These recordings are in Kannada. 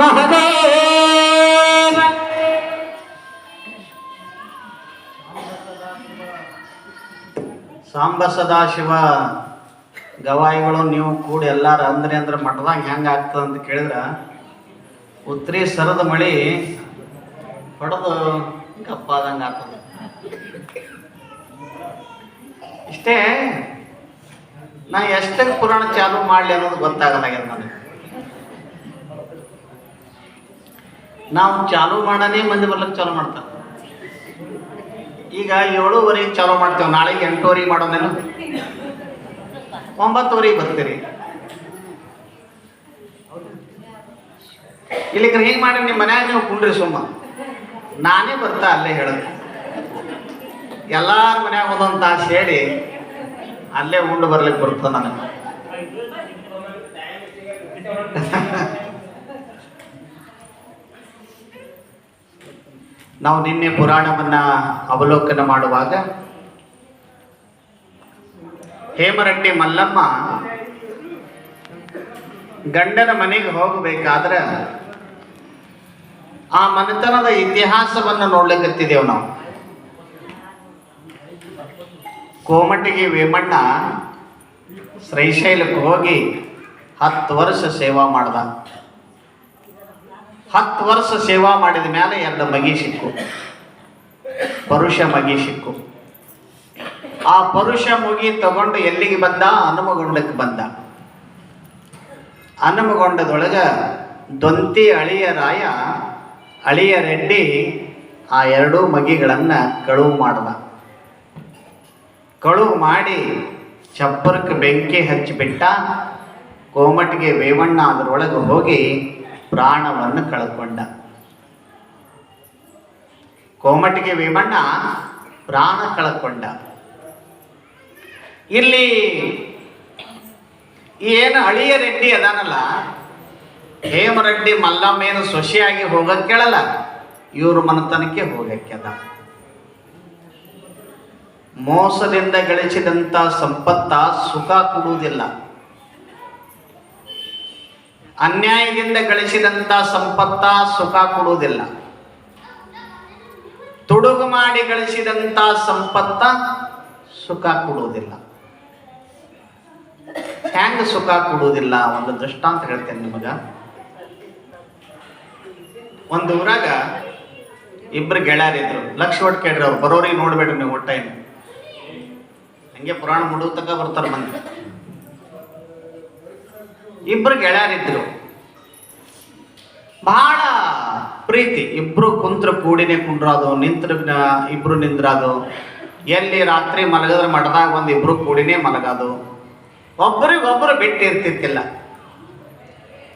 ಮಹದೇವ ಸಾಂಬ ಸದಾಶಿವ ಗವಾಯಿಗಳು ನೀವು ಕೂಡಿ ಎಲ್ಲಾರು ಅಂದ್ರೆ ಅಂದ್ರೆ ಮಠದಾಗ ಹೆಂಗೆ ಆಗ್ತದೆ ಅಂತ ಕೇಳಿದ್ರ, ಉತ್ರಿ ಸರದ ಮಳಿ ಹೊಡೆದು ಗಪ್ಪಾದಂಗೆ ಆಗ್ತದೆ. ಇಷ್ಟೇ ನಾ ಎಷ್ಟಕ್ಕೆ ಪುರಾಣ ಚಾಲು ಮಾಡಲಿ ಅನ್ನೋದು ಗೊತ್ತಾಗಲಾಗ್ಯದ ನನಗೆ ನಾವು ಚಾಲೂ ಮಾಡನೇ ಮಂದಿ ಬರ್ಲಿಕ್ಕೆ ಚಾಲೂ ಮಾಡ್ತಾರೆ. ಈಗ ಏಳುವರೆಗೆ ಚಾಲೂ ಮಾಡ್ತೇವೆ, ನಾಳೆಗೆ ಎಂಟುವರೆಗೆ ಮಾಡೋದೇನು ಒಂಬತ್ತುವರೆಗೆ ಬರ್ತೀರಿ. ಇಲ್ಲಿ ಹಿಂಗೆ ಮಾಡಿ ನಿಮ್ಮ ಮನ್ಯಾಗ ನೀವು ಕುಂಡ್ರಿ ಸುಮ್ಮ. ನಾನೇ ಬರ್ತಾ ಅಲ್ಲೇ ಹೇಳೋದು. ಎಲ್ಲಾರ ಮನ್ಯಾಗ ಒಂದೊಂದು ತಾಸು ಹೇಳಿ, ಅಲ್ಲೇ ಉಂಡು ಬರ್ಲಿಕ್ಕೆ ಬರ್ತದೆ ನನಗೆ. ನಾವು ನಿನ್ನೆ ಪುರಾಣವನ್ನ ಅವಲೋಕನ ಮಾಡುವಾಗ ಹೇಮರಟ್ಟಿ ಮಲ್ಲಮ್ಮ ಗಂಡನ ಮನೆಗೆ ಹೋಗಬೇಕಾದ್ರೆ ಆ ಮನೆತನದ ಇತಿಹಾಸವನ್ನು ನೋಡ್ಲಿಕ್ಕತ್ತಿದ್ದೇವೆ ನಾವು. ಕೋಮಟಿಗೆ ವೇಮಣ್ಣ ಶ್ರೀಶೈಲಕ್ಕೆ ಹೋಗಿ ಹತ್ತು ವರ್ಷ ಸೇವಾ ಮಾಡ್ದ. ಹತ್ತು ವರ್ಷ ಸೇವಾ ಮಾಡಿದ ಮೇಲೆ ಎರಡು ಮಗಿ ಸಿಕ್ಕು. ಪರುಷ ಮಗಿ ಸಿಕ್ಕು. ಆ ಪರುಷ ಮುಗಿ ತಗೊಂಡು ಎಲ್ಲಿಗೆ ಬಂದ? ಹನುಮಗೊಂಡಕ್ಕೆ ಬಂದ. ಹನುಮಗೊಂಡದೊಳಗ ದೊಂತಿ ಅಳಿಯ ರಾಯ, ಅಳಿಯ ರೆಡ್ಡಿ ಆ ಎರಡೂ ಮಗಿಗಳನ್ನು ಕಳುವು ಮಾಡ್ದ. ಕಳುವು ಮಾಡಿ ಚಪ್ಪರಕ್ಕೆ ಬೆಂಕಿ ಹಚ್ಚಿಬಿಟ್ಟ ಕೋಮಟಿಗೆ ವೇವಣ್ಣ ಅದರೊಳಗೆ ಹೋಗಿ ಪ್ರಾಣವನ್ನು ಕಳ್ಕೊಂಡ. ಕೋಮಟಿಗೆ ವೇಮಣ್ಣ ಪ್ರಾಣ ಕಳ್ಕೊಂಡ. ಇಲ್ಲಿ ಏನು ಹಳಿಯ ರೆಡ್ಡಿ ಅದಾನಲ್ಲ? ಹೇಮರೆಡ್ಡಿ ಮಲ್ಲಮ್ಮೇನು ಸೊಸೆಯಾಗಿ ಹೋಗಕ್ಕೆ ಕೇಳಲ್ಲ. ಇವ್ರ ಮನತನಕ್ಕೆ ಹೋಗಕ್ಕೆ ಅದ. ಮೋಸದಿಂದ ಗಳಿಸಿದಂಥ ಸಂಪತ್ತ ಸುಖ ಕೊಡುವುದಿಲ್ಲ. ಅನ್ಯಾಯದಿಂದ ಗಳಿಸಿದಂತ ಸಂಪತ್ತ ಸುಖ ಕೊಡುವುದಿಲ್ಲ. ತುಡುಗು ಮಾಡಿ ಗಳಿಸಿದಂತ ಸಂಪತ್ತ ಸುಖ ಕೊಡುವುದಿಲ್ಲ. ಹ್ಯಾಂಗ ಸುಖ ಕೊಡುವುದಿಲ್ಲ? ಒಂದು ದೃಷ್ಟಾಂತ ಹೇಳ್ತೇನೆ ನಿಮಗ. ಒಂದು ಊರಾಗ ಇಬ್ರು ಗೆಳೆಯರಿದ್ರು. ಲಕ್ಷ ಒಟ್ಟು ಕೇಳ್ರಿ ಅವ್ರು. ಬರೋರಿಗೆ ನೋಡ್ಬೇಡ್ರಿ ನೀವು ಒಟ್ಟ ಏನು. ಹಂಗೆ ಪುರಾಣ ಮುಡುವ ತಕ ಬರ್ತಾರೆ ಮಂದಿ. ಇಬ್ರು ಗೆಳೆಯರಿದ್ರು. ಬಹಳ ಪ್ರೀತಿ. ಇಬ್ರು ಕುಂತ್ರ, ಕೂಡಿನೇ ಕುಂಡ್ರೋದು, ನಿಂತ್ರ ಇಬ್ರು ನಿಂದ್ರದು. ಎಲ್ಲಿ ರಾತ್ರಿ ಮಲಗದ್ರ ಮಠದಾಗ ಒಂದು ಇಬ್ರು ಕೂಡಿನೇ ಮಲಗೋದು. ಒಬ್ಬರಿಗೊಬ್ಬರು ಬಿಟ್ಟು ಇರ್ತಿತ್ತಿಲ್ಲ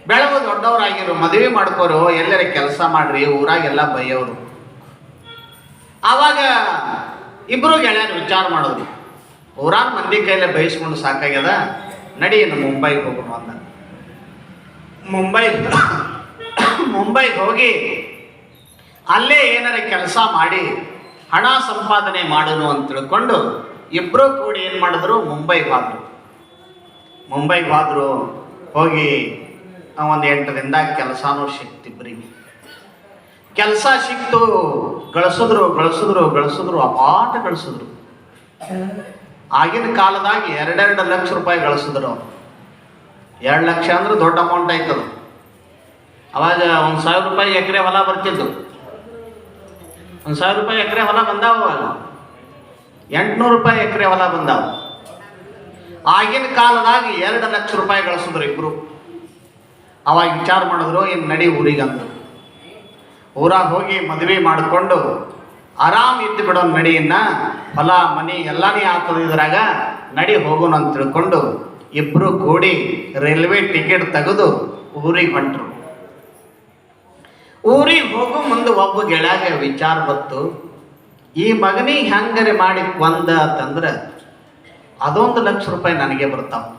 ಬೆಳಗು ದೊಡ್ಡವರಾಗಿರು, ಮದುವೆ ಮಾಡ್ಕೋರು, ಎಲ್ಲರ ಕೆಲಸ ಮಾಡ್ರಿ, ಊರಾಗೆಲ್ಲ ಬೈಯೋರು. ಆವಾಗ ಇಬ್ರು ಗೆಳೆಯರು ವಿಚಾರ ಮಾಡೋದು. ಊರಾಗ ಮಂದಿ ಕೈಲೇ ಬಯಸ್ಕೊಂಡು ಸಾಕಾಗ್ಯದ? ನಡಿ ಮುಂಬೈಗೆ ಹೋಗೋಣ ಅಂದ. ಮುಂಬೈ ಮುಂಬೈಗೆ ಹೋಗಿ ಅಲ್ಲೇ ಏನಾರ ಕೆಲಸ ಮಾಡಿ ಹಣ ಸಂಪಾದನೆ ಮಾಡೋಣ ಅಂತ ತಿಳ್ಕೊಂಡು ಇಬ್ಬರೂ ಕೂಡಿ ಏನು ಮಾಡಿದ್ರು? ಮುಂಬೈಗೆ ಹೋದರು. ಮುಂಬೈಗೆ ಹೋದರು, ಹೋಗಿ ಒಂದು ಎಂಟು ದಿನದಾಗ ಕೆಲಸನೂ ಸಿಕ್ತಿಬ್ರಿಗೆ ಕೆಲಸ ಸಿಕ್ತು, ಗಳಿಸಿದ್ರು ಗಳಿಸಿದ್ರು ಗಳಿಸಿದ್ರು ಅಪಾಟ ಗಳಿಸಿದ್ರು. ಆಗಿನ ಕಾಲದಾಗ ಎರಡೆರಡು ಲಕ್ಷ ರೂಪಾಯಿ ಗಳಿಸಿದ್ರು ಅವ್ರು. ಎರಡು ಲಕ್ಷ ಅಂದ್ರೆ ದೊಡ್ಡ ಅಮೌಂಟ್ ಆಯ್ತದ. ಅವಾಗ ಒಂದು ಸಾವಿರ ರೂಪಾಯಿ ಎಕರೆ ಹೊಲ ಬರ್ತಿದ್ದು ಒಂದು ಸಾವಿರ ರೂಪಾಯಿ ಎಕರೆ ಹೊಲ ಬಂದಾವ ಅವಾಗ. ಎಂಟುನೂರು ರೂಪಾಯಿ ಎಕರೆ ಹೊಲ ಬಂದಾವ. ಆಗಿನ ಕಾಲದಾಗ ಎರಡು ಲಕ್ಷ ರೂಪಾಯಿ ಗಳಿಸಿದ್ರು ಇಬ್ರು. ಅವಾಗ ವಿಚಾರ ಮಾಡಿದ್ರು, ಏನು ನಡಿ ಊರಿಗಂತ? ಊರಾಗ ಹೋಗಿ ಮದುವೆ ಮಾಡಿಕೊಂಡು ಆರಾಮ್ ಇದ್ದು ಬಿಡೋ ನಡಿಯನ್ನ. ಹೊಲ, ಮನೆ ಎಲ್ಲಾನೇ ಆಗ್ತದೆ ಇದ್ರಾಗ ನಡಿ ಹೋಗೋಣ ಅಂತ ತಿಳ್ಕೊಂಡು ಇಬ್ರು ಕೂಡಿ ರೈಲ್ವೆ ಟಿಕೆಟ್ ತೆಗೆದು ಊರಿಗೆ ಹೊಂಟರು. ಊರಿಗೆ ಹೋಗೋ ಮುಂದೆ ಒಬ್ಬ ಗೆಳೆಯಾಗ ವಿಚಾರ ಬಂತು. ಈ ಮಗನಿಗೆ ಹೆಂಗರೆ ಮಾಡಿ ಒಂದ ಅಂತಂದ್ರೆ, ಅದೊಂದು ಲಕ್ಷ ರೂಪಾಯಿ ನನಗೆ ಬರ್ತಾವ.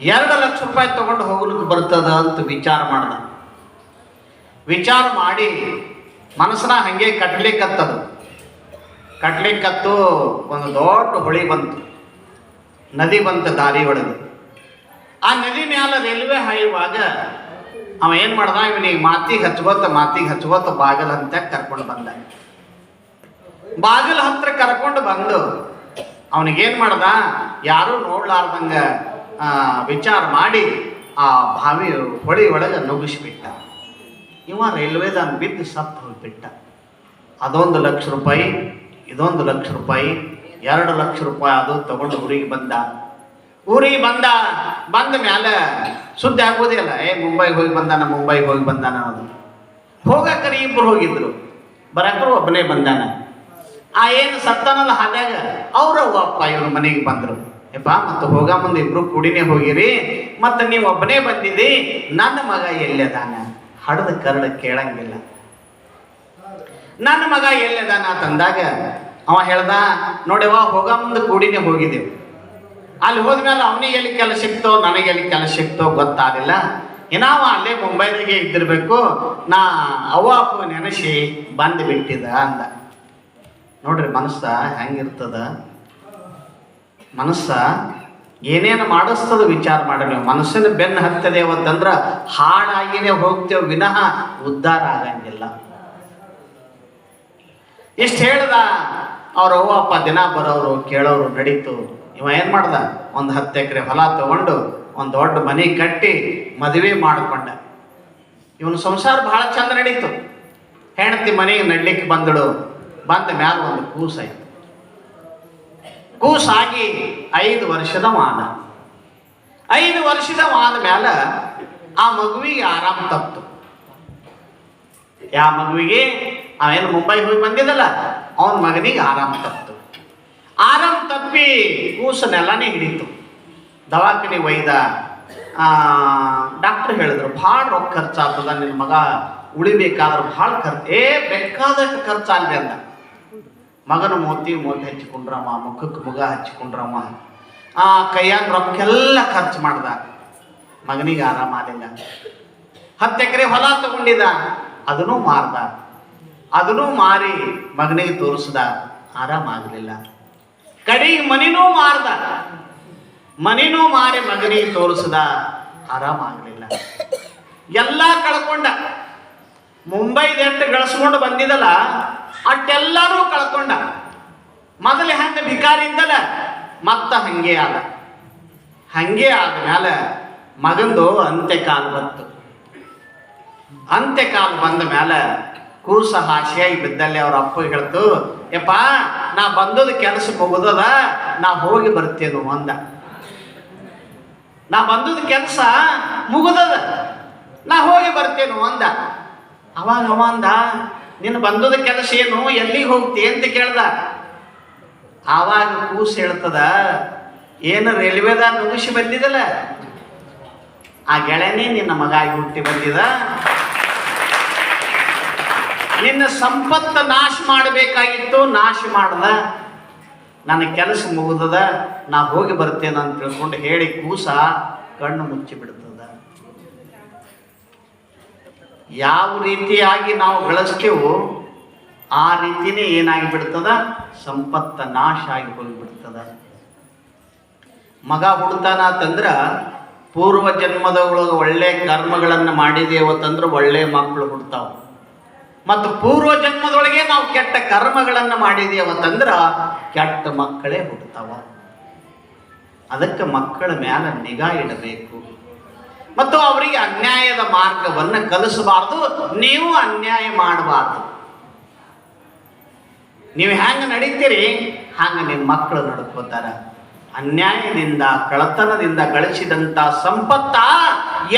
ಎರಡು ಲಕ್ಷ ರೂಪಾಯಿ ತಗೊಂಡು ಹೋಗ್ಲಿಕ್ಕೆ ಬರ್ತದ ಅಂತ ವಿಚಾರ ಮಾಡ್ದ. ವಿಚಾರ ಮಾಡಿ ಮನಸ್ಸನ್ನ ಹಂಗೆ ಕಟ್ಲಿಕ್ಕತ್ತದು. ಕಟ್ಲಿಕ್ಕತ್ತು ಒಂದು ದೊಡ್ಡ ಹೊಳಿ ಬಂತು. ನದಿ ಬಂತ ದಾರಿ ಒಳಗೆ. ಆ ನದಿ ಮ್ಯಾಲ ರೈಲ್ವೆ ಹಾಯುವಾಗ ಅವ ಏನು ಮಾಡ್ದ? ಇವನಿಗೆ ಮಾತಿಗೆ ಹಚ್ಕೋತ ಮಾತಿಗೆ ಹಚ್ಕೋತ ಬಾಗಿಲ ಅಂತ ಕರ್ಕೊಂಡು ಬಂದ. ಬಾಗಿಲ ಹತ್ರ ಕರ್ಕೊಂಡು ಬಂದು ಅವನಿಗೇನ್ ಮಾಡ್ದ? ಯಾರು ನೋಡ್ಲಾರ್ದಂಗ ವಿಚಾರ ಮಾಡಿ ಆ ಬಾವಿ ಹೊಳಿ ಒಳಗೆ ನುಗ್ಗಿಸ್ಬಿಟ್ಟ. ಇವ ರೈಲ್ವೇದಾಗ ಬಿದ್ದು ಸತ್ತು ಹೋಗ್ಬಿಟ್ಟ. ಅದೊಂದು ಲಕ್ಷ ರೂಪಾಯಿ, ಇದೊಂದು ಲಕ್ಷ ರೂಪಾಯಿ ಎರಡು ಲಕ್ಷ ರೂಪಾಯಿ ಅದು ತಗೊಂಡು ಊರಿಗೆ ಬಂದ. ಊರಿಗೆ ಬಂದ ಬಂದ ಮೇಲೆ ಸುದ್ದಿ ಆಗೋದಿಲ್ಲ ಏ, ಮುಂಬೈಗೆ ಹೋಗಿ ಬಂದಾನ, ಮುಂಬೈಗೆ ಹೋಗಿ ಬಂದಾನ ಅದು ಹೋಗಕ್ಕರಿ ಇಬ್ರು ಹೋಗಿದ್ರು. ಬರಕರು ಒಬ್ಬನೇ ಬಂದಾನ. ಆ ಏನು ಸತ್ತಾನಲ್ಲ ಹಾದಾಗ ಅವ್ರ ಅಪ್ಪ ಇವ್ರ ಮನೆಗೆ ಬಂದರು. ಯಪ್ಪ ಮತ್ತು ಹೋಗ ಮುಂದೆ ಇಬ್ರು ಕೂಡಿನೇ ಹೋಗಿರಿ. ಮತ್ತು ನೀವು ಒಬ್ಬನೇ ಬಂದಿದ್ದಿ, ನನ್ನ ಮಗ ಎಲ್ಲದಾನ ಹಡದ ಕರಡು ಕೇಳಂಗಿಲ್ಲ. ನನ್ನ ಮಗ ಎಲ್ಲದಾನ ತಂದಾಗ ಅವ ಹೇಳ್ದ ನೋಡ್ಯವ ಹೋಗ ಮುಂದೆ ಕೂಡಿನೇ ಹೋಗಿದ್ದೆವು ಅಲ್ಲಿ ಹೋದ್ಮೇಲೆ ಅವನಿಗೆ ಎಲ್ಲಿ ಕೆಲಸ ಸಿಕ್ತೋ, ನನಗೆ ಎಲ್ಲಿ ಕೆಲಸ ಸಿಕ್ತೋ ಗೊತ್ತಾಗಿಲ್ಲ ಇನ್ನಾವ ಅಲ್ಲೇ ಮುಂಬೈದಾಗೆ ಇದ್ದಿರ್ಬೇಕು. ನಾ ಅವ್ವ ನೆನೆಸಿ ಬಂದು ಬಿಟ್ಟಿದ ಅಂದ. ನೋಡ್ರಿ, ಮನಸ್ಸ ಹೆಂಗಿರ್ತದ? ಮನಸ್ಸ ಏನೇನು ಮಾಡಿಸ್ತದ ವಿಚಾರ ಮಾಡಿ ಮನಸ್ಸಿನ ಬೆನ್ನು ಹತ್ತದೆ ಅವತ್ತಂದ್ರ ಹಾಳಾಗಿನೇ ಹೋಗ್ತೇವೆ, ವಿನಃ ಉದ್ಧಾರ ಆಗಂಗಿಲ್ಲ. ಇಷ್ಟು ಹೇಳ್ದ ಅವ್ರ ಅವ್ವ ಅಪ್ಪ ದಿನ ಬರೋರು ಕೇಳೋರು ನಡೀತು. ಇವ ಏನ್ ಮಾಡ್ದ? ಒಂದು ಹತ್ತು ಎಕರೆ ಹೊಲ ತಗೊಂಡು ಒಂದು ದೊಡ್ಡ ಮನೆ ಕಟ್ಟಿ ಮದುವೆ ಮಾಡಿಕೊಂಡ. ಇವನ ಸಂಸಾರ ಬಹಳ ಚಂದ ನಡೀತು. ಹೆಂಡತಿ ಮನೆಗೆ ನಡ್ಲಿಕ್ಕೆ ಬಂದಳು. ಬಂದ ಮ್ಯಾಲ ಒಂದು ಕೂಸಾಯ್ತು ಕೂಸಾಗಿ ಐದು ವರ್ಷದ ಮಾದ ಐದು ವರ್ಷದ ಆದ ಮ್ಯಾಲ ಆ ಮಗುವಿಗೆ ಆರಾಮ ತಪ್ತು. ಯಾವ ಮಗುವಿಗೆ ಅವೇನು ಮುಂಬೈ ಹೋಗಿ ಬಂದಿದ್ದಲ್ಲ, ಅವನ ಮಗನಿಗೆ ಆರಾಮ ತಪ್ಪಿತು. ಆರಾಮ ತಪ್ಪಿ ಕೂಸನೆಲ್ಲನೇ ಹಿಡಿತು. ದವಾಖಾನೆ ಒಯ್ದ ಡಾಕ್ಟರ್ ಹೇಳಿದ್ರು, ಭಾಳ ರೊಕ್ಕ ಖರ್ಚಾಗ್ತದ ನಿನ್ನ ಮಗ ಉಳಿಬೇಕಾದ್ರೆ ಭಾಳ ಖರ್ಚು, ಏ, ಬೇಕಾದಷ್ಟು ಖರ್ಚಾಗ್ಲಿ ಅಂದ. ಮಗನ ಮೋತಿ ಮೋತಿ ಹಚ್ಚಿಕೊಂಡ್ರಮ್ಮ, ಮುಖಕ್ಕೆ ಮುಗ ಹಚ್ಚಿಕೊಂಡ್ರಮ್ಮ. ಆ, ಕೈಯಾಗ ರೊಕ್ಕೆಲ್ಲ ಖರ್ಚು ಮಾಡ್ದ. ಮಗನಿಗೆ ಆರಾಮ ಆಗಲಿಲ್ಲ. ಹತ್ತು ಎಕರೆ ಹೊಲ ತಗೊಂಡಿದ್ದ. ಅದನ್ನೂ ಮಾರ್ದ. ಅದನ್ನು ಮಾರಿ ಮಗನಿಗೆ ತೋರಿಸ್ದ. ಆರಾಮ ಆಗಲಿಲ್ಲ. ಕಡೆಗೆ ಮನಿನೂ ಮಾರ್ದ. ಮನಿನೂ ಮಾರಿ ಮಗನಿಗೆ ತೋರಿಸ್ದ. ಆರಾಮ ಆಗಲಿಲ್ಲ. ಎಲ್ಲ ಕಳ್ಕೊಂಡ. ಮುಂಬೈದೆಟ್ಟು ಗಳಿಸ್ಕೊಂಡು ಬಂದಿದ್ದಲ್ಲ ಅಟ್ಟೆಲ್ಲರೂ ಕಳ್ಕೊಂಡ. ಮೊದಲು ಹೆಂಗೆ ಇದ್ದಲ್ಲ, ಮತ್ತ ಹಂಗೆ ಆದ. ಹಂಗೆ ಆದ್ಮೇಲೆ ಮಗಂದು ಅಂತ್ಯಕಾಲ ಬಂತು. ಅಂತ್ಯಕಾಲ ಬಂದ ಮೇಲೆ ಕೂಸ ಹಾಸಿಯಾಗಿ ಬಿದ್ದಲ್ಲಿ ಅವ್ರ ಅಪ್ಪ ಹೇಳ್ತು, ಯಪ್ಪ, ನಾ ಬಂದದ ಕೆಲಸ ಮುಗಿದದ ನಾ ಹೋಗಿ ಬರ್ತೇನು ಅಂದ. ನಾ ಬಂದದ ಕೆಲಸ ಮುಗಿದದ, ನಾ ಹೋಗಿ ಬರ್ತೇನು ಅಂದ. ಅವಾಗ ಅವ ಅಂದ ನಿನ್ನ ಬಂದದ ಕೆಲಸ ಏನು, ಎಲ್ಲಿಗೆ ಹೋಗ್ತಿ? ಅಂತ ಕೇಳ್ದ. ಆವಾಗ ಕೂಸು ಹೇಳ್ತದ, ಏನು ರೈಲ್ವೆದಾಗ ಮುಗಿಸಿ ಬಂದಿದಲ್ಲ ಆ ಗೆಳೆಯನೇ ನಿನ್ನ ಮಗ ಆಗಿ ಹುಟ್ಟಿ ಬಂದಿದ ನಿನ್ನ ಸಂಪತ್ತ ನಾಶ ಮಾಡಬೇಕಾಗಿತ್ತು, ನಾಶ ಮಾಡದ. ನನ್ನ ಕೆಲಸ ಮುಗಿದದ, ನಾ ಹೋಗಿ ಬರ್ತೇನೆ ಅಂತ ತಿಳ್ಕೊಂಡು ಹೇಳಿ ಕೂಸ ಕಣ್ಣು ಮುಚ್ಚಿ ಬಿಡ್ತದ. ಯಾವ ರೀತಿಯಾಗಿ ನಾವು ಗಳಿಸ್ತೇವೋ, ಆ ರೀತಿನೇ ಏನಾಗಿ ಬಿಡ್ತದ? ಸಂಪತ್ತ ನಾಶ ಆಗಿ ಹೋಗಿಬಿಡ್ತದ. ಮಗ ಹುಡ್ತಾನ ಅಂತಂದ್ರ ಪೂರ್ವ ಜನ್ಮದೊಳಗೆ ಒಳ್ಳೆ ಕರ್ಮಗಳನ್ನು ಮಾಡಿದೇವತ್ತಂದ್ರೆ ಒಳ್ಳೆ ಮಕ್ಕಳು ಹುಡ್ತಾವ. ಮತ್ತು ಪೂರ್ವ ಜನ್ಮದೊಳಗೆ ನಾವು ಕೆಟ್ಟ ಕರ್ಮಗಳನ್ನು ಮಾಡಿದೇವತ್ತಂದ್ರ ಕೆಟ್ಟ ಮಕ್ಕಳೇ ಹುಡ್ತಾವ ಅದಕ್ಕೆ ಮಕ್ಕಳ ಮ್ಯಾಲ ನಿಗಾ ಇಡಬೇಕು. ಮತ್ತು ಅವರಿಗೆ ಅನ್ಯಾಯದ ಮಾರ್ಗವನ್ನು ಕಲಿಸಬಾರ್ದು, ನೀವು ಅನ್ಯಾಯ ಮಾಡಬಾರ್ದು. ನೀವು ಹೆಂಗೆ ನಡೀತೀರಿ? ಹಂಗೆ ನಿಮ್ಮ ಮಕ್ಕಳು ನಡ್ಕೋತಾರ. ಅನ್ಯಾಯದಿಂದ ಕಳತನದಿಂದ ಗಳಿಸಿದಂತ ಸಂಪತ್ತ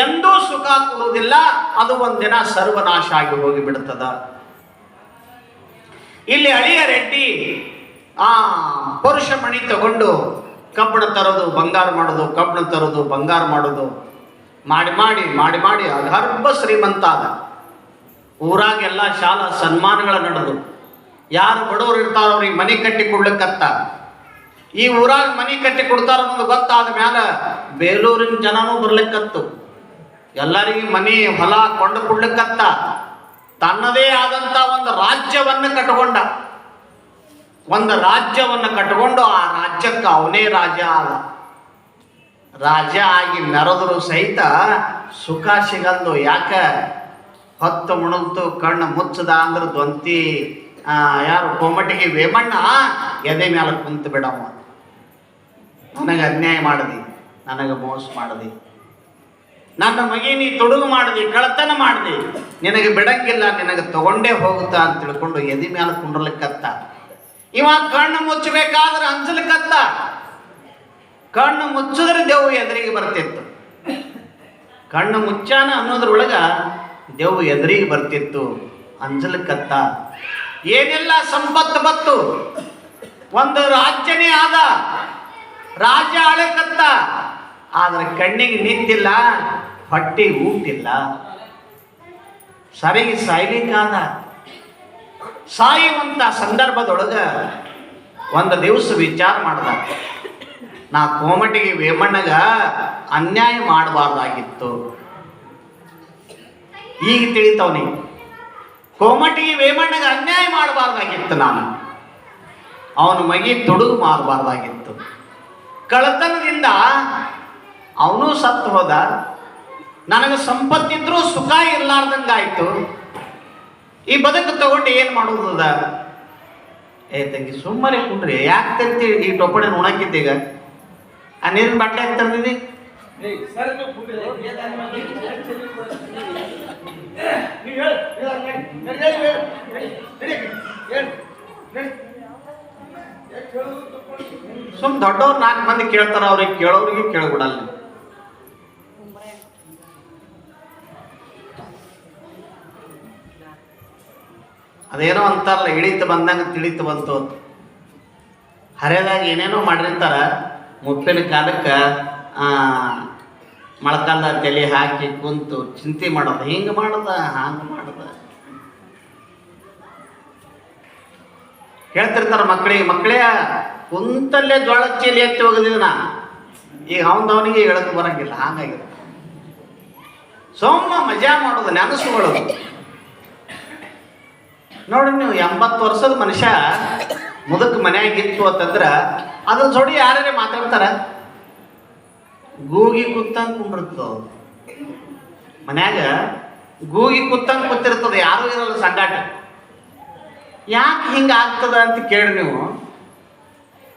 ಎಂದೂ ಸುಖ ಕೊಡುವುದಿಲ್ಲ, ಅದು ಒಂದಿನ ಸರ್ವನಾಶ ಆಗಿ ಹೋಗಿ ಬಿಡುತ್ತದ ಇಲ್ಲಿ ಅಳಿಯ ರೆಡ್ಡಿ ಆ ಪುರುಷ ಮಣಿ ತಗೊಂಡು ಕಬ್ಬಣ ತರೋದು, ಬಂಗಾರ ಮಾಡೋದು, ಕಬ್ಬಣ ತರೋದು, ಬಂಗಾರ ಮಾಡೋದು, ಮಾಡಿ ಮಾಡಿ ಮಾಡಿ ಮಾಡಿ ಅಗರ್ಭ ಶ್ರೀಮಂತ ಆದ. ಊರಾಗೆಲ್ಲ ಶಾಲಾ ಸನ್ಮಾನಗಳ ನಡೆದು, ಯಾರು ಬಡವರು ಇರ್ತಾರೋ ಅವ್ರಿಗೆ ಮನೆ ಕಟ್ಟಿ ಕೊಡ್ಲಿಕ್ಕತ್ತ. ಈ ಊರಾಗ ಮನೆ ಕಟ್ಟಿ ಕೊಡ್ತಾರ ಅನ್ನೋದು ಗೊತ್ತಾದ ಮ್ಯಾಲ ಬೇಲೂರಿನ ಜನನೂ ಬರ್ಲಿಕ್ಕತ್ತು. ಎಲ್ಲರಿಗೂ ಮನೆ ಹೊಲ ಕೊಂಡು ತನ್ನದೇ ಆದಂತ ಒಂದು ರಾಜ್ಯವನ್ನು ಕಟ್ಕೊಂಡ. ಒಂದು ರಾಜ್ಯವನ್ನು ಕಟ್ಕೊಂಡು ಆ ರಾಜ್ಯಕ್ಕೆ ಅವನೇ ರಾಜ ಆದ. ರಾಜ ಆಗಿ ಮೆರೆದ್ರು ಸಹಿತ ಸುಖ ಸಿಗಲ್ದು. ಯಾಕ? ಹೊತ್ತು ಮುಣಂತು ಕಣ್ಣು ಮುಚ್ಚದ ಅಂದ್ರೆ ದ್ವಂತಿ ಯಾರು ಕೋಮಟಿಗೆ ವೇಮಣ್ಣ ಎದೆ ಮೇಲೆ ಕುಂತು ಬಿಡಮ್ಮ ನನಗೆ ಅನ್ಯಾಯ ಮಾಡದಿ, ನನಗೆ ಮೋಸ ಮಾಡದಿ. ನನ್ನ ಮಗಿನಿ ತುಡುಗು ಮಾಡ್ದೆ ಕಳತನ ಮಾಡಿದೆ. ನಿನಗೆ ಬಿಡಂಗಿಲ್ಲ, ನಿನಗೆ ತಗೊಂಡೇ ಹೋಗುತ್ತಾ ಅಂತ ತಿಳ್ಕೊಂಡು ಎದಿ ಮೇಲೆ ಕುಂಡ್ರಲಿಕ್ಕತ್ತ. ಇವ ಕಣ್ಣು ಮುಚ್ಚಬೇಕಾದ್ರೆ ಹಂಚಲಿಕ್ಕತ್ತ ಕಣ್ಣು ಮುಚ್ಚಿದ್ರೆ ದೇವು ಎದುರಿಗೆ ಬರ್ತಿತ್ತು. ಕಣ್ಣು ಮುಚ್ಚಾನ ಅನ್ನೋದ್ರೊಳಗ ದೇವು ಎದುರಿಗೆ ಬರ್ತಿತ್ತು ಅಂಜಲಿಕತ್ತ ಏನೆಲ್ಲ, ಸಂಪತ್ತು ಬತ್ತು ಒಂದು ರಾಜ್ಯನೇ ಆದ. ರಾಜ್ಯ ಆಳಕತ್ತ. ಆದ್ರೆ ಕಣ್ಣಿಗೆ ನಿಂತಿಲ್ಲ. ಹೊಟ್ಟಿಗೆ ಊಟಿಲ್ಲ. ಸರಿಗೆ ಸಾಯ್ಲಿಕ್ಕಾದ ಸಾಯುವಂತ ಸಂದರ್ಭದೊಳಗ ಒಂದು ದಿವಸ ವಿಚಾರ ಮಾಡ್ದ. ನಾ ಕೋಮಟಿಗೆ ವೇಮಣ್ಣಗ ಅನ್ಯಾಯ ಮಾಡಬಾರ್ದಾಗಿತ್ತು. ಈಗ ತಿಳಿತವನಿ. ಕೋಮಟಿಗೆ ವೇಮಣ್ಣಗ ಅನ್ಯಾಯ ಮಾಡಬಾರ್ದಾಗಿತ್ತು ನಾನು. ಅವನ ಮಗಿ ತುಡುಗು ಮಾಡಬಾರ್ದಾಗಿತ್ತು ಕಳತನದಿಂದ ಅವನು ಸತ್ತು ಹೋದ. ನನಗೆ ಸಂಪತ್ತಿದ್ರೂ ಸುಖ ಇರ್ಲಾರ್ದಂಗಾಯ್ತು. ಈ ಬದುಕು ತಗೊಂಡು ಏನು ಮಾಡೋದದ ಏ ತಂಗಿ ಸುಮ್ಮನೆ ಕುಂಡ್ರಿ. ಯಾಕೆ ತರ್ತಿ ಈ ಟೊಪ್ಪಣೆ ಉಣಕ್ಕಿದ್ದೀಗ ಆ ನೀರಿನ ಬಾಟ್ಲಿ ಯಾಕೆ ತಂದಿದಿ? ಸುಮ್ ದೊಡ್ಡವ್ರು ನಾಲ್ಕು ಮಂದಿ ಕೇಳ್ತಾರ ಅವ್ರಿಗೆ ಕೇಳೋರಿಗೆ ಕೇಳ್ಬಿಡಲ್ಲ. ಅದೇನೋ ಅಂತಾರಲ್ಲ ಇಳಿತು ಬಂದಂಗೆ ತಿಳಿತು ಬಂತು. ಹರಿಯದಾಗ ಏನೇನೋ ಮಾಡಿರ್ತಾರ, ಮುಪ್ಪಿನ ಕಾಲಕ್ಕೆ ಮಳಕಾಲ ತಲೆ ಹಾಕಿ ಕುಂತು ಚಿಂತೆ ಮಾಡೋದು. ಹಿಂಗೆ ಮಾಡೋದ, ಹಂಗೆ ಮಾಡೋದ. ಹೇಳ್ತಿರ್ತಾರ ಮಕ್ಕಳಿಗೆ ಮಕ್ಕಳೇ ಕುಂತಲ್ಲೇ ಜೋಳ ಚೀಲಿ ಎತ್ತಿ ಹೋಗದಿಲ್ಲ ಈಗ ಅವನಿಗೆ ಹೇಳಕ್ ಬರಂಗಿಲ್ಲ ಹಾಗಾಗಿರುತ್ತೆ ಸೋಮ ಮಜಾ ಮಾಡೋದು ನೆನಸುಕೊಳ್ಳೋದು ನೋಡಿ, ನೀವು ಎಂಬತ್ತು ವರ್ಷದ ಮನುಷ್ಯ, ಮುದಕ್ ಮನೆಯಾಗಿತ್ತು ಅಂತಂದ್ರೆ ಅದ್ರ ಜೋಡಿ ಯಾರೇ ಮಾತಾಡ್ತಾರ? ಗೂಗಿ ಕುತ್ತಂಗ್ ಕುಂಡಿರ್ತದ ಮನ್ಯಾಗ ಗೂಗಿ ಕುತ್ತಂಗ್ ಕೂತಿರ್ತದ, ಯಾರೂ ಇರಲ್ಲ ಸಂಗಾಟ. ಯಾಕೆ ಹಿಂಗ ಆಗ್ತದ ಅಂತ ಕೇಳಿ ನೀವು.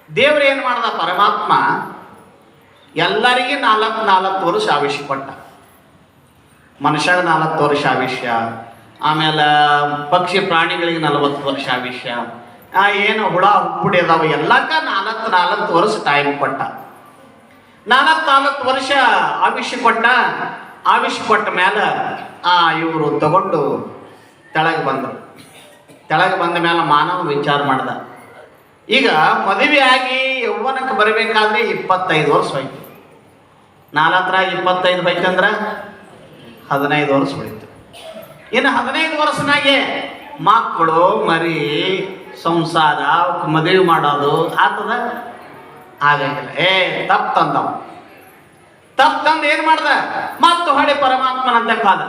ದೇವ್ರು ಏನು ಮಾಡ್ದ? ಪರಮಾತ್ಮ ಎಲ್ಲರಿಗೆ ನಾಲ್ಕು ನಾಲ್ಕು ವರ್ಷ ಆವಿಷ್ಯ ಕೊಟ್ಟ ಮನುಷ್ಯಾಗ ನಾಲ್ಕು ವರ್ಷ ಆವಿಷ್ಯ ಆಮೇಲೆ ಪಕ್ಷಿ ಪ್ರಾಣಿಗಳಿಗೆ ನಲವತ್ತು ವರ್ಷ ಆವಿಷ್ಯ ಆ, ಏನು ಹುಳ ಹುಪ್ಪುಡಿ ಅದಾವ ಎಲ್ಲಕ್ಕ ನಾಲ್ಕು ನಾಲ್ಕು ವರ್ಷ ಟೈಮ್ ಕೊಟ್ಟ. ನಾಲ್ಕು ನಾಲ್ಕು ವರ್ಷ ಆವಿಷ್ಯ ಕೊಟ್ಟ ಆವಿಷ್ಯ ಕೊಟ್ಟ ಮೇಲೆ ಆ, ಇವರು ತಗೊಂಡು ತೆಳಗೆ ಬಂದರು. ತೆಳಗೆ ಬಂದ ಮೇಲೆ ಮಾನವ ವಿಚಾರ ಮಾಡ್ದ. ಈಗ ಮದುವೆ ಆಗಿ ಯೌವನಕ್ಕೆ ಬರಬೇಕಾದ್ರೆ ಇಪ್ಪತ್ತೈದು ವರ್ಷ ಹೋಯ್ತು. ನಾಲ್ಕರ ಇಪ್ಪತ್ತೈದು ಬೈತಂದ್ರೆ ಹದಿನೈದು ವರ್ಷ ಹೋಯ್ತು. ಇನ್ನು ಹದಿನೈದು ವರ್ಷನಾಗೆ ಮಕ್ಕಳು ಮರಿ ಸಂಸಾರ ಅವಕ್ಕೆ ಮದುವೆ ಮಾಡೋದು ಆತದ ಆಗಂಗಿಲ್ಲ. ಏ, ತಪ್ಪು ತಂದವ. ತಪ್ಪು ತಂದು ಏನು ಮಾಡ್ದ? ಮತ್ತು ಹೊಳೆ ಪರಮಾತ್ಮನಂತ ಕಾದ.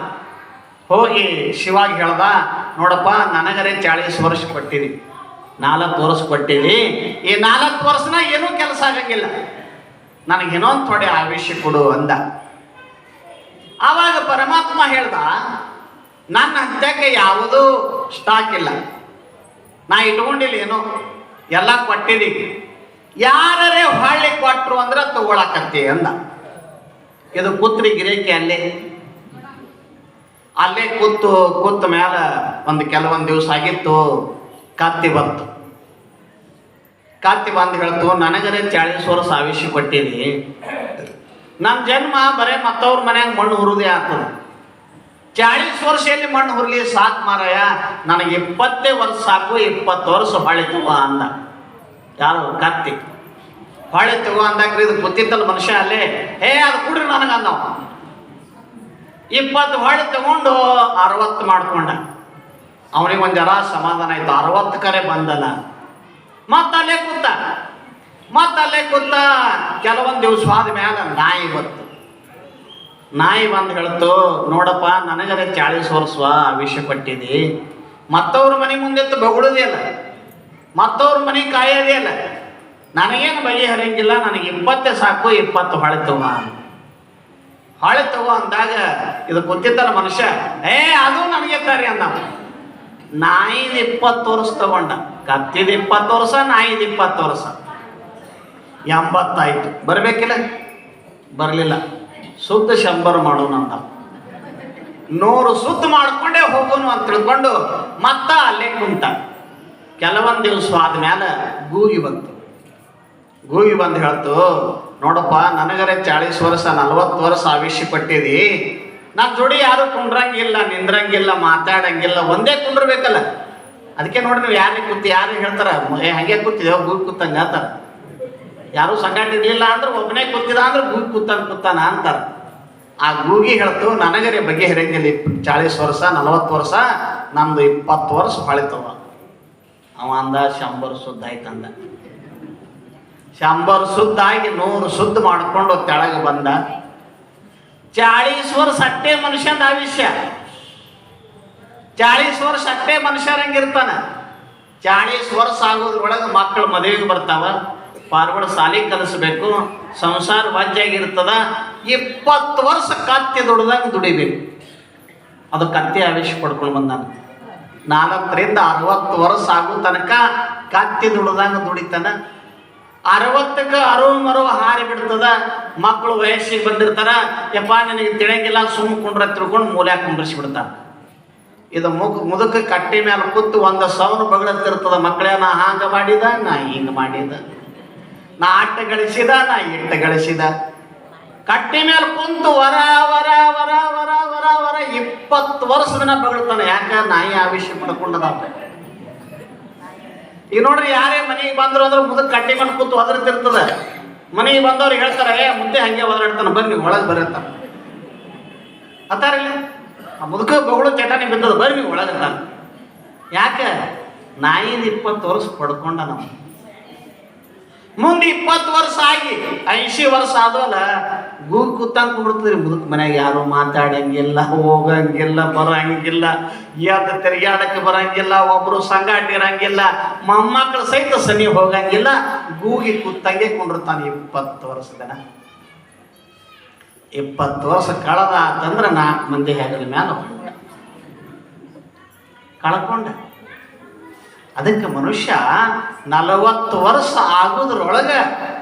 ಹೋಗಿ ಶಿವಾಗಿ ಹೇಳ್ದ, ನೋಡಪ್ಪ, ನನಗರೆ ಚಾಳೀಸ್ ವರ್ಷ ಕೊಟ್ಟಿರಿ ನಾಲ್ಕು ವರ್ಷ ಕೊಟ್ಟಿರಿ ಈ ನಾಲ್ಕು ವರ್ಷನ ಏನೂ ಕೆಲಸ ಆಗಂಗಿಲ್ಲ. ನನಗೆ ಇನ್ನೊಂದು ಥೋಡೆ ಆವೇಶ ಕೊಡು ಅಂದ. ಆವಾಗ ಪರಮಾತ್ಮ ಹೇಳ್ದ ನನ್ನ ಅಂತ್ಯಕ್ಕೆ ಯಾವುದೂ ಸ್ಟಾಕ್ ಇಲ್ಲ. ನಾ ಇಟ್ಕೊಂಡಿಲ್ಲ ಏನು? ಎಲ್ಲ ಕೊಟ್ಟಿದ್ದೀನಿ. ಯಾರೇ ಹೊಳ್ಳಿ ಕೊಟ್ರು ಅಂದ್ರೆ ತಗೊಳಕತ್ತಿ ಅಂದ. ಇದು ಕುತ್ರಿ ಗಿರೇಕಿ ಅಲ್ಲೇ. ಅಲ್ಲೇ ಕೂತು, ಕೂತ ಮ್ಯಾಲ ಒಂದು ಕೆಲವೊಂದು ದಿವಸ ಆಗಿತ್ತು. ಕತ್ತಿ ಬಂತು. ಕತ್ತಿ ಬಂದು ಹೇಳ್ತು, ನನಗರೇ ಚಾಳೀಸ್ ವರ್ಷ ಕೊಟ್ಟಿದ್ದೀನಿ ಕೊಟ್ಟಿರಿ ನನ್ನ ಜನ್ಮ ಬರೇ ಮತ್ತವ್ರ ಮನ್ಯಾಗ ಮಣ್ಣು ಹುರುದೇ ಆಗ್ತದ. ಚಾಳೀಸ್ ವರ್ಷ ಎಲ್ಲಿ ಮಣ್ಣು ಹುರ್ಲಿ, ಸಾಕು ಮಾರಾಯ, ನನಗೆ ಇಪ್ಪತ್ತೇ ವರ್ಷ ಸಾಕು, ಇಪ್ಪತ್ತು ವರ್ಷ ಹೊಳೆ ತಗೋ ಅಂದ. ಯಾರು? ಕತ್ತಿ. ಹೊಳೆ ತಗೋ ಅಂದಾಕ್ರಿ ಇದು ಗೊತ್ತಿತ್ತಲ್ಲ ಮನುಷ್ಯ ಅಲ್ಲಿ. ಹೇ, ಅದು ಕುಡ್ರಿ ನನಗೆ ಇಪ್ಪತ್ತು ಹೊಳೆ ತಗೊಂಡು ಅರವತ್ತು ಮಾಡ್ಕೊಂಡ. ಅವನಿಗೆ ಒಂದು ಜರ ಸಮಾಧಾನ ಆಯ್ತು. ಅರವತ್ತು ಕರೆ ಬಂದಲ್ಲ. ಮತ್ತಲ್ಲೇ ಕೂತ. ಮತ್ತಲ್ಲೇ ಕೂತ. ಕೆಲವೊಂದು ದಿವಸ ಆದ ಮ್ಯಾಲ ನಾಯಿ ಬಂತು ನಾಯಿ ಬಂದು ಹೇಳ್ತು, ನೋಡಪ್ಪ, ನನಗದೇ ಚಾಳಿ ಸೋರಿಸುವ ವರ್ಷ ವಿಷಯ ಕೊಟ್ಟಿದ್ದಿ ಮತ್ತವ್ರ ಮನೆ ಮುಂದೆ ಬಗುಳೋದೇ ಅಲ್ಲ ಮತ್ತವ್ರ ಮನೆ ಕಾಯೋದೇ ಇಲ್ಲ. ನನಗೇನು ಬಗೆಹರಿಯಂಗಿಲ್ಲ ನನಗೆ ಇಪ್ಪತ್ತೇ ಸಾಕು, ಇಪ್ಪತ್ತು ಹೊಳೆ ತಗೋ ಹೊಳೆ ತಗೋ ಅಂದಾಗ ಇದು ಗೊತ್ತಿತ್ತಲ್ಲ ಮನುಷ್ಯ, ಏ, ಅದು ನನಗೆ ಕರಿ ಅಂದ. ನಾಯಿದ ಇಪ್ಪತ್ತು ವರ್ಷ ತಗೊಂಡ. ಕತ್ತಿದ ಇಪ್ಪತ್ತು ವರ್ಷ, ನಾಯಿದ ಇಪ್ಪತ್ತು ವರ್ಷ. ಎಂಬತ್ತಾಯ್ತು. ಬರಬೇಕಿಲ್ಲ? ಬರಲಿಲ್ಲ. ಶುದ್ಧ ಶಂಬರ್ ಮಾಡೋಣ ಅಂತ. ನೂರು ಸುದ್ದ ಮಾಡ್ಕೊಂಡೇ ಹೋಗೋನು ಅಂತ ತಿಳ್ಕೊಂಡು ಮತ್ತ ಅಲ್ಲೇ ಕುಂತ. ಕೆಲವೊಂದು ದಿವಸ ಆದ್ಮೇಲೆ ಗೂಗಿ ಬಂತು. ಗೂಗಿ ಬಂದು ಹೇಳ್ತು, ನೋಡಪ್ಪ, ನನಗರೆ ಚಾಳೀಸ್ ವರ್ಷ, ನಲ್ವತ್ತು ವರ್ಷ ಆವಿಷ್ಯ ಪಟ್ಟಿದಿ. ನನ್ನ ಜೋಡಿ ಯಾರು ಕುಂಡ್ರಂಗಿಲ್ಲ, ನಿಂದ್ರಂಗಿಲ್ಲ, ಮಾತಾಡಂಗಿಲ್ಲ, ಒಂದೇ ಕುಂಡ್ರಬೇಕಲ್ಲ. ಅದಕ್ಕೆ ನೋಡಿ ನೀವು ಯಾರಿಗೆ ಕೂತಿ ಯಾರು ಹೇಳ್ತಾರ ಹಂಗೆ ಕೂತಿದ್ದೇವೆ ಗೂಗಿ ಕೂತಂಗ, ಅಂತಾರ. ಯಾರು ಸಂಗಾಟ ಇರಲಿಲ್ಲ ಅಂದ್ರೆ ಒಬ್ಬನೇ ಕೂತಿದ ಅಂದ್ರೆ ಗೂಗಿ ಕೂತಾನ ಕೂತಾನ ಅಂತಾರೆ. ಆ ಗೂಗಿ ಹೇಳ್ತು ನನಗರೆ ಬಗ್ಗೆ ಇಪ್ ಚಾಳೀಸ್ ವರ್ಷ, ನಲವತ್ತು ವರ್ಷ, ನಮ್ದು ಇಪ್ಪತ್ತು ವರ್ಷ ಹೊಳಿತವ ಅವ. ಅಂದ, ಶಂಬರ್ ಶುದ್ಧ ಆಯ್ತಂದ ಶಂಬರ್ ಸುದ್ದ ಆಗಿ ನೂರು ಶುದ್ಧ ಮಾಡ್ಕೊಂಡು ತೆಳಗೆ ಬಂದ. ಚಾಳೀಸ್ ವರ್ಷ ಅಟ್ಟೆ ಮನುಷ್ಯಂದ ಆವಿಷ್ಯ. ಚಾಳೀಸ್ ವರ್ಷ ಅಟ್ಟೆ ಮನುಷ್ಯರಂಗಿರ್ತಾನ. ಚಾಳೀಸ್ ವರ್ಷ ಆಗೋದ್ರೊಳಗೆ ಮಕ್ಕಳು ಮದುವೆಗೆ ಬರ್ತಾವ. ಪಾರ್ವಳ ಸಾಲಿ ಕಲಿಸ್ಬೇಕು, ಸಂಸಾರ ವಾಜ್ಯಾಗಿರ್ತದ ಇಪ್ಪತ್ತು ವರ್ಷ ಕತ್ತಿ ದುಡ್ದಂಗೆ ದುಡಿಬೇಕು. ಅದು ಕತ್ತಿ ಆವೇಶ ಪಡ್ಕೊಂಡು ಬಂದಾನ. ನಾಲ್ಕರಿಂದ ಅರವತ್ತು ವರ್ಷ ಆಗೋ ತನಕ ಕತ್ತಿ ದುಡ್ದಂಗೆ ದುಡಿತಾನ. ಅರವತ್ತಕ್ಕೆ ಅರವ ಮರವ ಹಾರಿ ಬಿಡ್ತದ ಮಕ್ಕಳು ವಯಸ್ಸಿಗೆ ಬಂದಿರ್ತಾರ, ಯಪ್ಪ ನಿನಗೆ ತಿಳಿಯಂಗಿಲ್ಲ ಸುಮ್ಮ ಕುಂಡ್ರ ತಿಳ್ಕೊಂಡು ಮೂಲ್ಯಾಗ ಕುಂಡ್ರಿಸಿ ಬಿಡ್ತಾರ ಇದು ಮುಗ್ ಮುದುಕ ಕಟ್ಟಿ ಮೇಲೆ ಕೂತು ಒಂದು ಸಾವಿರ ಬಗಳತ್ತಿರ್ತದ ಮಕ್ಕಳೇ ನಾ ಹಾಂಗ ಮಾಡಿದ, ನಾ ಹಿಂಗೆ ಮಾಡಿದ. ನಾ ಅಟ್ಟ ಗಳಿಸಿದ, ನಾ ಇಟ್ಟ ಗಳಿಸಿದ. ಕಟ್ಟಿ ಮೇಲೆ ಕುಂತು ವರ ವರ ವರ ವರ ವರ ವರ, ಇಪ್ಪತ್ತು ವರ್ಷದನ ಬಗಳ್ತಾನೆ. ಯಾಕ? ನಾಯಿ ಆವಿಷ್ಯ ಪಡ್ಕೊಂಡದ ಈಗ ನೋಡ್ರಿ, ಯಾರೇ ಮನೆಗೆ ಬಂದ್ರು ಅಂದ್ರೆ ಮುದಕ್ ಕಟ್ಟಿ ಮೇಲೆ ಕೂತು ಹೊದರ್ತಿರ್ತದ ಮನೆಗೆ ಬಂದವ್ರಿಗೆ ಹೇಳ್ತಾರೆ, ಏ, ಮುದ್ದೆ ಹಂಗೆ ಒದರಾಡ್ತಾನೆ ಬನ್ನಿ, ಒಳಗೆ ಬರತ್ತಾನ ಅತ್ತಾರಿಲ್ಲ? ಆ ಮುದುಕ ಬಗಳು ಚಟಾಣಿ ಬಿದ್ದದ ಬರ್ರಿ ಒಳಗೆ ಯಾಕ? ನಾಯಿದ ಇಪ್ಪತ್ತು ವರ್ಷ ಪಡ್ಕೊಂಡ ನಾವು ಮುಂದೆ ಇಪ್ಪತ್ತು ವರ್ಷ ಆಗಿ ಐಸಿ ವರ್ಷ ಆದವಲ್ಲ ಗೂಗ್ ಕೂತಂಗ್ ಕುಂಡಿರ್ತದ್ರಿ ಮುದುಕ್ ಮನ್ಯಾಗ ಯಾರು ಮಾತಾಡಂಗಿಲ್ಲ, ಹೋಗಂಗಿಲ್ಲ, ಬರಂಗಿಲ್ಲ, ಎದ್ದು ತಿರುಗಾಡಕ್ಕೆ ಬರಂಗಿಲ್ಲ, ಒಬ್ರು ಸಂಗಾಟ ಇರಂಗಿಲ್ಲ ಮೊಮ್ಮಕ್ಕಳು ಸಹಿತ ಸನಿ ಹೋಗಂಗಿಲ್ಲ, ಗೂಗಿ ಕೂತಂಗೆ ಕುಂಡಿರ್ತಾನೆ ಇಪ್ಪತ್ತು ವರ್ಷದನ ಇಪ್ಪತ್ತು ವರ್ಷ ಕಳೆದ ಅಂತಂದ್ರೆ ನಾಲ್ಕು ಮಂದಿ ಹೆಗಲ ಮ್ಯಾಲ. ಕಳ್ಕೊಂಡ ಅದಕ್ಕೆ ಮನುಷ್ಯ ನಲವತ್ತು ವರ್ಷ ಆಗೋದ್ರೊಳಗೆ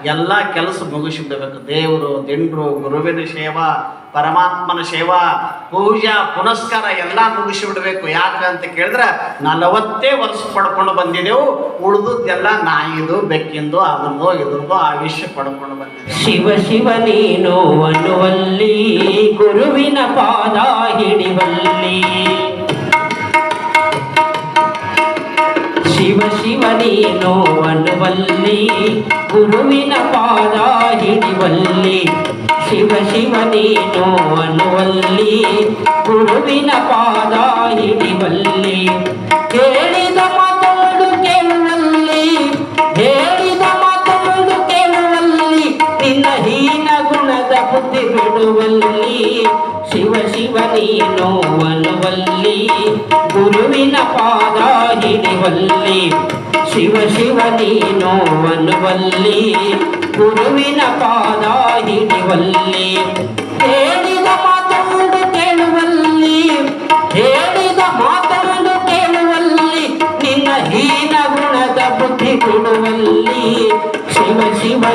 ಎಲ್ಲ ಕೆಲಸ ಮುಗಿಸಿಬಿಡಬೇಕು. ದೇವರು, ದಿಂಡ್ರು, ಗುರುವಿನ ಸೇವಾ, ಪರಮಾತ್ಮನ ಸೇವಾ, ಪೂಜಾ, ಪುನಸ್ಕಾರ ಎಲ್ಲ ಮುಗಿಸಿಬಿಡಬೇಕು. ಯಾಕೆ ಅಂತ ಕೇಳಿದ್ರೆ ನಲವತ್ತೇ ವರ್ಷ ಪಡ್ಕೊಂಡು ಬಂದಿದ್ದೆವು ಉಳಿದದ್ದೆಲ್ಲ ನಾಯಿದು, ಬೆಕ್ಕಿಂದು ಅದರದ್ದು ಇದ್ರದ್ದು ಆವಿಷ್ಯ ಪಡ್ಕೊಂಡು ಬಂದಿದೆ ಶಿವ ಶಿವ ನೀನು ಅನ್ನುವಲ್ಲಿ, ಗುರುವಿನ ಪಾದ ಹಿಡಿವಲ್ಲಿ. ಶಿವ ಶಿವ ನೀನು ಅನ್ನುವಲ್ಲಿ ಗುರುವಿನ ಪಾದ ಹಿಡಿವಲ್ಲಿ. ಶಿವ ಶಿವ ನೀನು ಅನ್ನುವಲ್ಲಿ ಗುರುವಿನ ಪಾದ ಹಿಡಿವಲ್ಲಿ. ಕೇಳಿದ ಮಾತುಗಳು ಕೇಳುವಲ್ಲಿ, ಹೇಳಿದ ಮಾತುಗಳು ಕೇಳುವಲ್ಲಿ. ನಿನ್ನ ಹೀನ ಗುಣದ ಬುದ್ಧಿ ಬಿಡುವಲ್ಲಿ ಶಿವ ಶಿವ ನೀನು ಗುರುವಿನ ಪಾದ ಹಿಡಿವಲ್ಲಿ ಶಿವ ಶಿವ ನೀನು ಗುರುವಿನ ಪಾದ ಹಿಡಿವಲ್ಲಿ ಹೇಳಿದ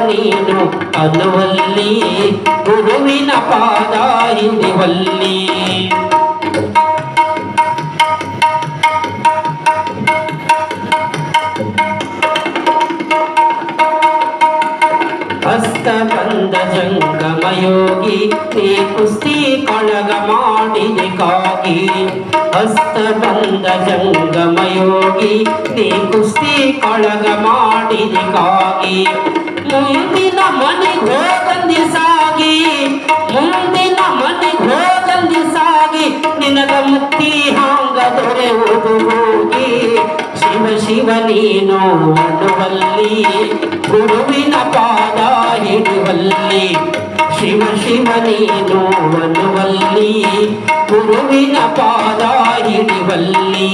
ನೀನು ಅನ್ನುವಲ್ಲಿ ಗುರುವಿನ ಪಾದ ಹಿಡಿವಲ್ಲಿ ಹಸ್ತ ಬಂದ ಜಂಗಮಯೋಗಿ ನೀ ಕುಸ್ತಿ ಕಳಗ ಮಾಡಿದೆ ಕಾಗಿ. ಹಸ್ತ ಬಂದ ಜಂಗಮಯೋಗಿ ನೀ ಕುಸ್ತಿ ಕಳಗ ಮಾಡಿದೆ ಕಾಗಿ. ಮುಂದಿನ ಮನೆಗೆ ಹೋಗಂದಿ ಸಾಗಿ, ಮುಂದಿನ ಮನೆಗೆ ಹೋಗಂದಿ ಸಾಗಿ, ನಿನಗ ಮುಕ್ತಿ ಹಾಂಗ ದೊರೆಯುವುದು ಹೋಗಿ. ಶಿವ ಶಿವ ನೀನು ಅನ್ನುವಲ್ಲಿ ಗುರುವಿನ ಪಾದ ಹಿಡುವಲ್ಲಿ. ಶಿವ ಶಿವ ನೀನು ಅನ್ನುವಲ್ಲಿ ಗುರುವಿನ ಪಾದ ಹಿಡಿವಲ್ಲಿ.